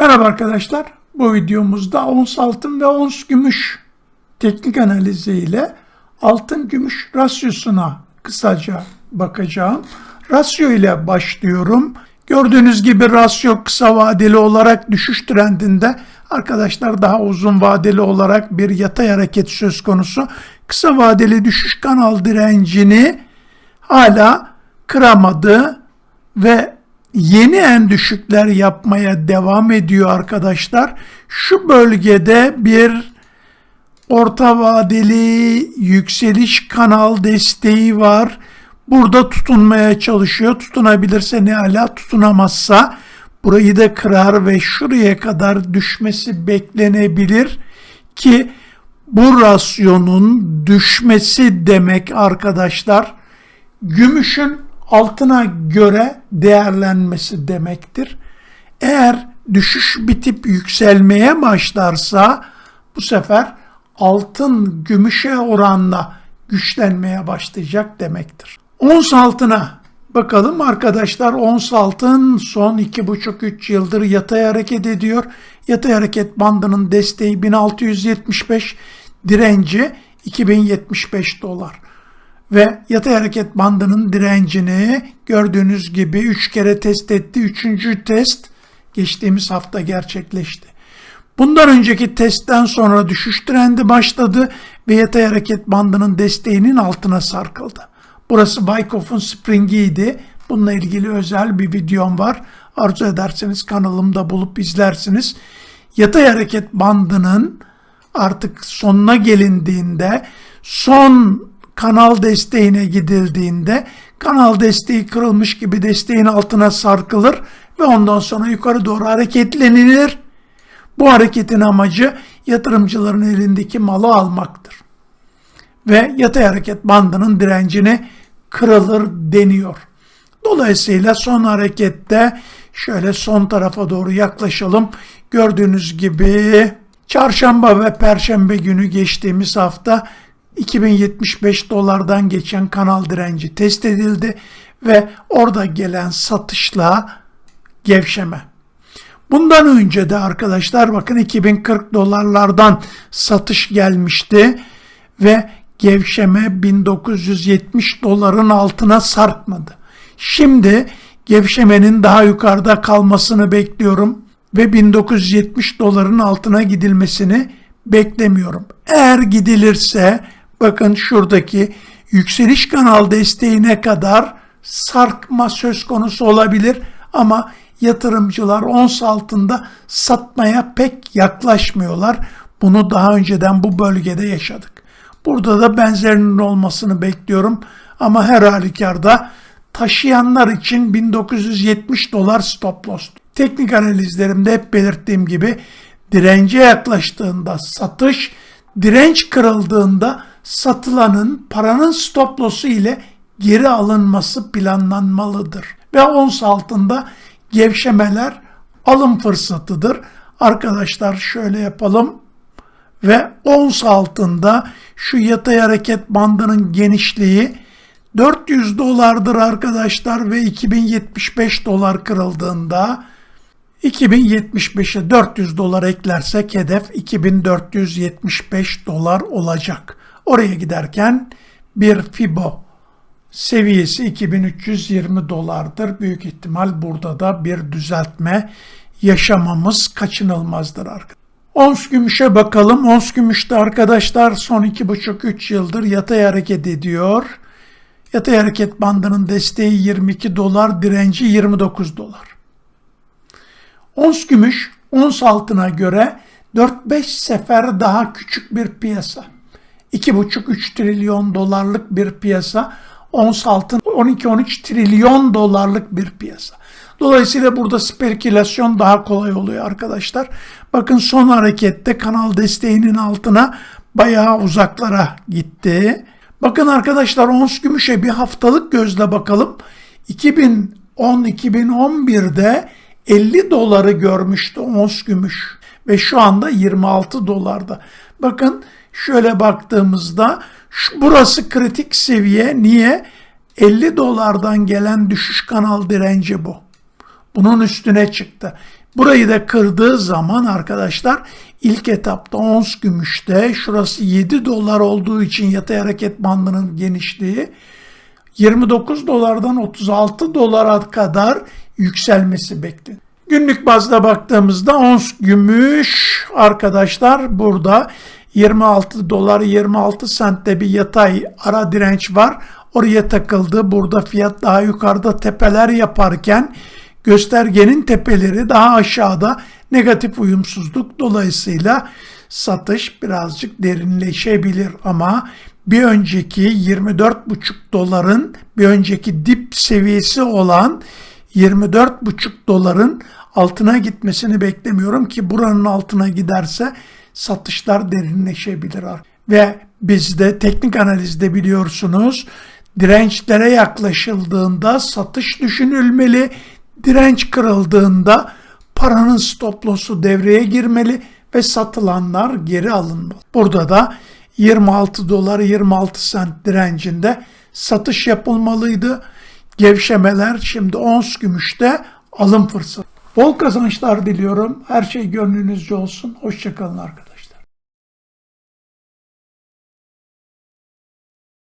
Merhaba arkadaşlar. Bu videomuzda ons altın ve ons gümüş teknik analizi ile altın gümüş rasyosuna kısaca bakacağım. Rasyo ile başlıyorum. Gördüğünüz gibi rasyo kısa vadeli olarak düşüş trendinde arkadaşlar daha uzun vadeli olarak bir yatay hareket söz konusu. Kısa vadeli düşüş kanal direncini hala kıramadı ve yeni en düşükler yapmaya devam ediyor arkadaşlar. Şu bölgede bir orta vadeli yükseliş kanal desteği var. Burada tutunmaya çalışıyor. Tutunabilirse ne ala tutunamazsa burayı da kırar ve şuraya kadar düşmesi beklenebilir ki bu rasyonun düşmesi demek arkadaşlar gümüşün altına göre değerlenmesi demektir. Eğer düşüş bitip yükselmeye başlarsa bu sefer altın gümüşe oranla güçlenmeye başlayacak demektir. Ons altına bakalım arkadaşlar ons altın son 2,5-3 yıldır yatay hareket ediyor. Yatay hareket bandının desteği 1675, direnci 2075 dolar ve yatay hareket bandının direncini gördüğünüz gibi 3 kere test etti. Üçüncü test geçtiğimiz hafta gerçekleşti. Bundan önceki testten sonra düşüş trendi başladı ve yatay hareket bandının desteğinin altına sarkıldı. Burası Wyckoff'un springiydi. Bununla ilgili özel bir videom var. Arzu ederseniz kanalımda bulup izlersiniz. Yatay hareket bandının artık sonuna gelindiğinde son kanal desteğine gidildiğinde kanal desteği kırılmış gibi desteğin altına sarkılır ve ondan sonra yukarı doğru hareketlenilir. Bu hareketin amacı yatırımcıların elindeki malı almaktır. Ve yatay hareket bandının direncini kırılır deniyor. Dolayısıyla son harekette şöyle son tarafa doğru yaklaşalım. Gördüğünüz gibi çarşamba ve perşembe günü geçtiğimiz hafta 2075 dolardan geçen kanal direnci test edildi ve orada gelen satışla gevşeme. Bundan önce de arkadaşlar bakın 2040 dolarlardan satış gelmişti ve gevşeme 1970 doların altına sarkmadı. Şimdi gevşemenin daha yukarıda kalmasını bekliyorum ve 1970 doların altına gidilmesini beklemiyorum. Eğer gidilirse bakın şuradaki yükseliş kanal desteğine kadar sarkma söz konusu olabilir ama yatırımcılar ons altında satmaya pek yaklaşmıyorlar. Bunu daha önceden bu bölgede yaşadık. Burada da benzerinin olmasını bekliyorum ama her halükarda taşıyanlar için 1970 dolar stop loss. Teknik analizlerimde hep belirttiğim gibi dirence yaklaştığında satış, direnç kırıldığında satılanın paranın stop loss'u ile geri alınması planlanmalıdır. Ve ons altında gevşemeler alım fırsatıdır. Arkadaşlar şöyle yapalım ve ons altında şu yatay hareket bandının genişliği 400 dolardır arkadaşlar ve 2075 dolar kırıldığında 2075'e 400 dolar eklersek hedef 2475 dolar olacak. Oraya giderken bir FIBO seviyesi 2320 dolardır. Büyük ihtimal burada da bir düzeltme yaşamamız kaçınılmazdır arkadaşlar. Ons gümüşe bakalım. Ons gümüşte arkadaşlar son 2,5-3 yıldır yatay hareket ediyor. Yatay hareket bandının desteği 22 dolar, direnci 29 dolar. Ons gümüş, ons altına göre 4-5 sefer daha küçük bir piyasa. 2,5-3 trilyon dolarlık bir piyasa. Ons altın 12-13 trilyon dolarlık bir piyasa. Dolayısıyla burada spekülasyon daha kolay oluyor arkadaşlar. Bakın son harekette kanal desteğinin altına bayağı uzaklara gitti. Bakın arkadaşlar ons gümüşe bir haftalık gözle bakalım. 2010-2011'de 50 doları görmüştü ons gümüş ve şu anda 26 dolarda. Bakın şöyle baktığımızda şu, burası kritik seviye. Niye? 50 dolardan gelen düşüş kanal direnci bu. Bunun üstüne çıktı. Burayı da kırdığı zaman arkadaşlar ilk etapta ons gümüşte şurası 7 dolar olduğu için yatay hareket bandının genişliği 29 dolardan 36 dolara kadar yükselmesi bekleniyor. Günlük bazda baktığımızda ons gümüş arkadaşlar burada 26 dolar 26 sentte bir yatay ara direnç var. Oraya takıldı. Burada fiyat daha yukarıda tepeler yaparken göstergenin tepeleri daha aşağıda negatif uyumsuzluk dolayısıyla satış birazcık derinleşebilir ama bir önceki 24,5 doların bir önceki dip seviyesi olan 24,5 doların altına gitmesini beklemiyorum ki buranın altına giderse satışlar derinleşebilir. Ve bizde teknik analizde biliyorsunuz dirençlere yaklaşıldığında satış düşünülmeli, direnç kırıldığında paranın stop loss'u devreye girmeli ve satılanlar geri alınmalı. Burada da 26 dolar 26 sent direncinde satış yapılmalıydı. Gevşemeler şimdi ons gümüşte alım fırsatı. Bol kazançlar diliyorum. Her şey gönlünüzce olsun. Hoşçakalın arkadaşlar.